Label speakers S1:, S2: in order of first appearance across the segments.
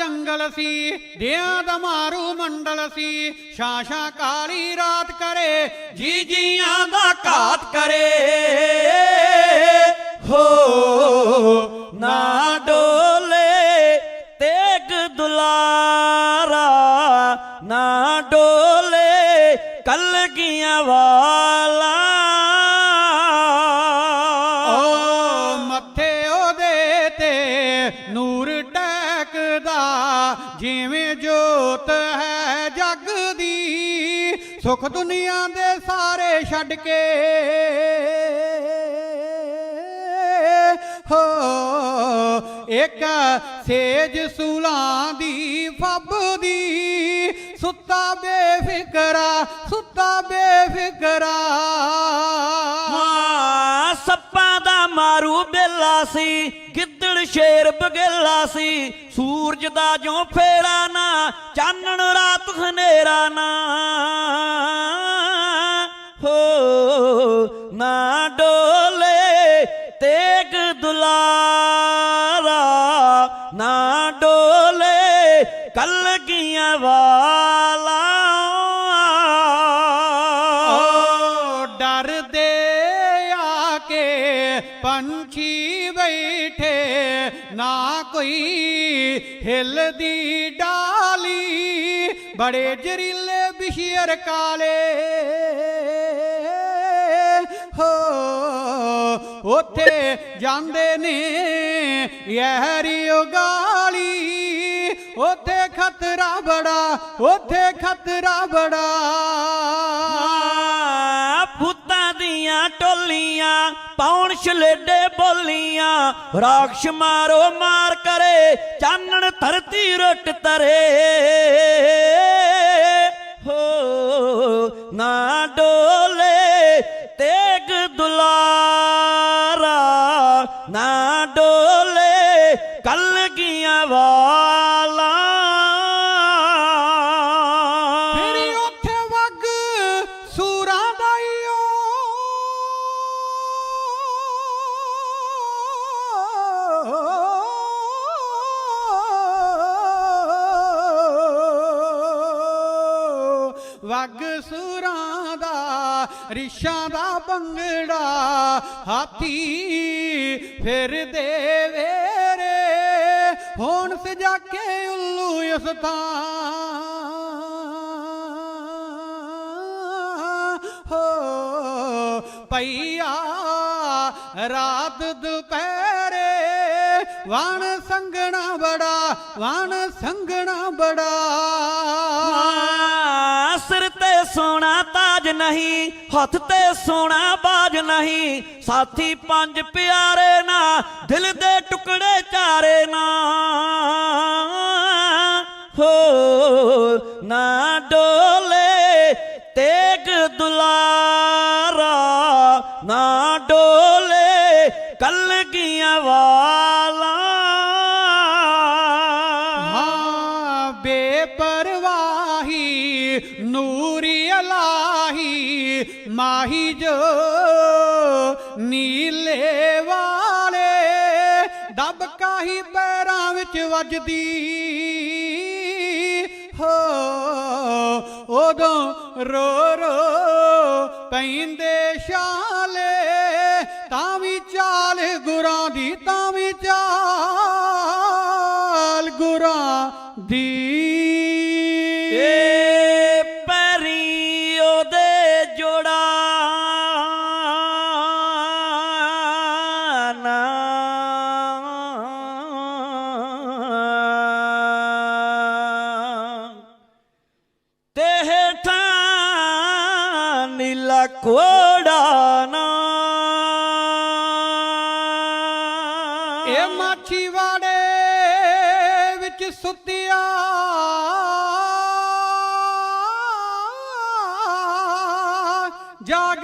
S1: ਜੰਗਲ ਸੀ, ਦਿਆਂ ਦਾ ਮਾਰੂ ਮੰਡਲ ਸੀ। ਸ਼ਾਸ਼ਾ ਕਾਲੀ ਰਾਤ ਕਰੇ ਜੀ ਜੀਆਂ ਦਾ ਘਾਤ ਕਰੇ।
S2: ਹੋ ਨਾ ਡੋਲੇ ਤੇਗ ਦੁਲਾਰਾ, ਨਾ ਡੋਲੇ ਕਲਗੀਆਂ ਵਾਲਾ
S1: ਹੈ ਜਗ ਦੀ, ਸੁਖ ਦੁਨੀਆ ਦੇ ਸਾਰੇ ਛੱਡ ਕੇ। ਹੋ, ਇੱਕ ਸੇਜ ਸੂਲਾਂ ਦੀ ਫੱਬਦੀ ਸੁੱਤਾ ਬੇਫਿਕਰਾ ਸੁੱਤਾ ਬੇਫਿਕਰਾ।
S2: ਹਾਂ, ਸੱਪਾਂ ਦਾ ਮਾਰੂ ਬੇਲਾ ਸੀ ਸ਼ੇਰ ਬਗੇਲਾ ਸੀ, ਸੂਰਜ ਦਾ ਜੋ ਫੇਰਾ ਨਾ, ਚਾਨਣ ਰਾਤ ਹਨੇਰਾ ਨਾ। ਹੋ, ਨਾ ਡੋਲੇ ਤੇਗ ਦੁਲਾਰਾ, ਨਾ ਡੋਲੇ ਕਲਗੀਆਂ ਵਾਲਾ।
S1: ਬੈਠੇ, ਨਾ ਕੋਈ ਹਿਲਦੀ ਡਾਲੀ, ਬੜੇ ਜ਼ਰੀਲੇ ਬਿਸ਼ੀਰ ਕਾਲੇ। ਹੋ, ਉੱਥੇ ਜਾਂਦੇ ਨੇ ਯਹਰੀ ਗਾਲੀ ਉੱਥੇ ਖਤਰਾ ਬੜਾ, ਉੱਥੇ ਖਤਰਾ ਬੜਾ।
S2: ਬੋਲੀਆਂ ਟੋਲੀਆਂ ਪੌਣ ਛਲੇਡੇ ਬੋਲੀਆਂ, ਰਾਖਸ਼ ਮਾਰੋ ਮਾਰ ਕਰੇ, ਚਾਨਣ ਧਰਤੀ ਰੁੱਟ ਤਰੇ। ਹੋ, ਨਾ ਡੋਲੇ ਤੇਗ ਦੁਲਾਰਾ, ਨਾ ਡੋਲੇ ਕਲਗੀਆਂ ਵਾਲਾ
S1: ਫਿਰ ਵਗ ਸੁਰਾਂ ਦਾ, ਰਿਸ਼ਾਂ ਦਾ ਬੰਗੜਾ ਹਾਥੀ ਫਿਰਦੇ ਵੇਰੇ ਹੁਣ ਸਜਾ ਕੇ ਉੱਲੂ ਉਸ ਥਾਂ। ਹੋ ਪਈਆ ਰਾਤ ਦੁਪਹਿਰੇ ਵਾਣ ਸੰਗਣਾ ਬੜਾ, ਵਾਣ ਸੰਗਣਾ ਬੜਾ।
S2: ਸਿਰ ਤੇ ਸੋਨਾ ਤਾਜ ਨਹੀਂ, ਹੱਥ ਤੇ ਸੋਨਾ ਬਾਜ ਨਹੀਂ। ਸਾਥੀ ਪੰਜ ਪਿਆਰੇ ਨਾ, ਦਿਲ ਦੇ ਟੁਕੜੇ ਚਾਰੇ ਨਾ। ਹੋ, ਨਾ ਡੋ ਕਲਗੀਆਂ ਵਾਲਾ।
S1: ਹਾਂ, ਬੇਪਰਵਾਹੀ, ਨੂਰੀ ਅਲਾਹੀ, ਮਾਹੀ ਜੋ ਨੀਲੇ ਵਾਲੇ, ਦਬ ਕਾਹੀ ਪੈਰਾਂ ਵਿੱਚ ਵੱਜਦੀ। ਹੋ, ਉਦੋਂ ਰੋ ਰੋ ਪੈਂਦੇ ਸ਼ਾਲੇ ਤਾਂ ਵੀ ਚਾਲ ਗੁਰਾਂ ਦੀ, ਤਾਂ ਵੀ ਚਾਲ ਗੁਰਾਂ ਦੀ।
S2: ਏ ਪੈਰੀ ਉਹਦੇ ਜੋੜਾ ਨਾ। ਤੇ ਹੇਠਾਂ ਨੀਲਾ ਕੋੜਾ ਨਾ।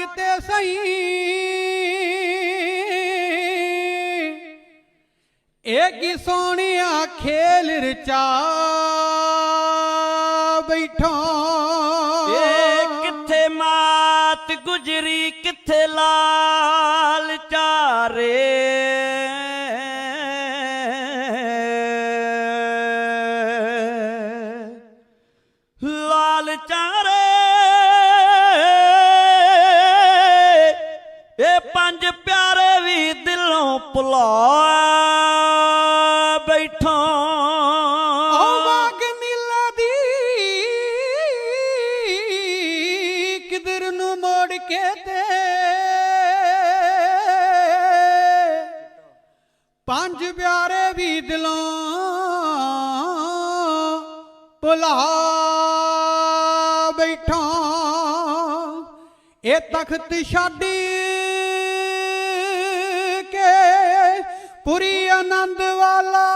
S1: ਜਾਗਤੇ ਸਹੀ। ਇਹ ਕੀ ਸੋਹਣਿਆ ਖੇਲ ਰਚਾ ਬੈਠਾ।
S2: ਏ ਕਿੱਥੇ ਮਾਤ ਗੁਜਰੀ, ਕਿੱਥੇ ਲਾਲ ਚਾਰੇ। ਭੁਲਾ ਬੈਠਾ।
S1: ਓ ਬਾਗ ਮਿਲਾ ਦੀ। ਕਿਧਰ ਨੂੰ ਮੋੜ ਕੇ ਤੇ। ਪੰਜ ਪਿਆਰੇ ਵੀ ਦਿਲੋਂ ਭੁਲਾ ਬੈਠਾ। ਇਹ ਤਖਤ ਛਾਡੀ ਕੇ ਪੁਰੀ ਆਨੰਦ ਵਾਲਾ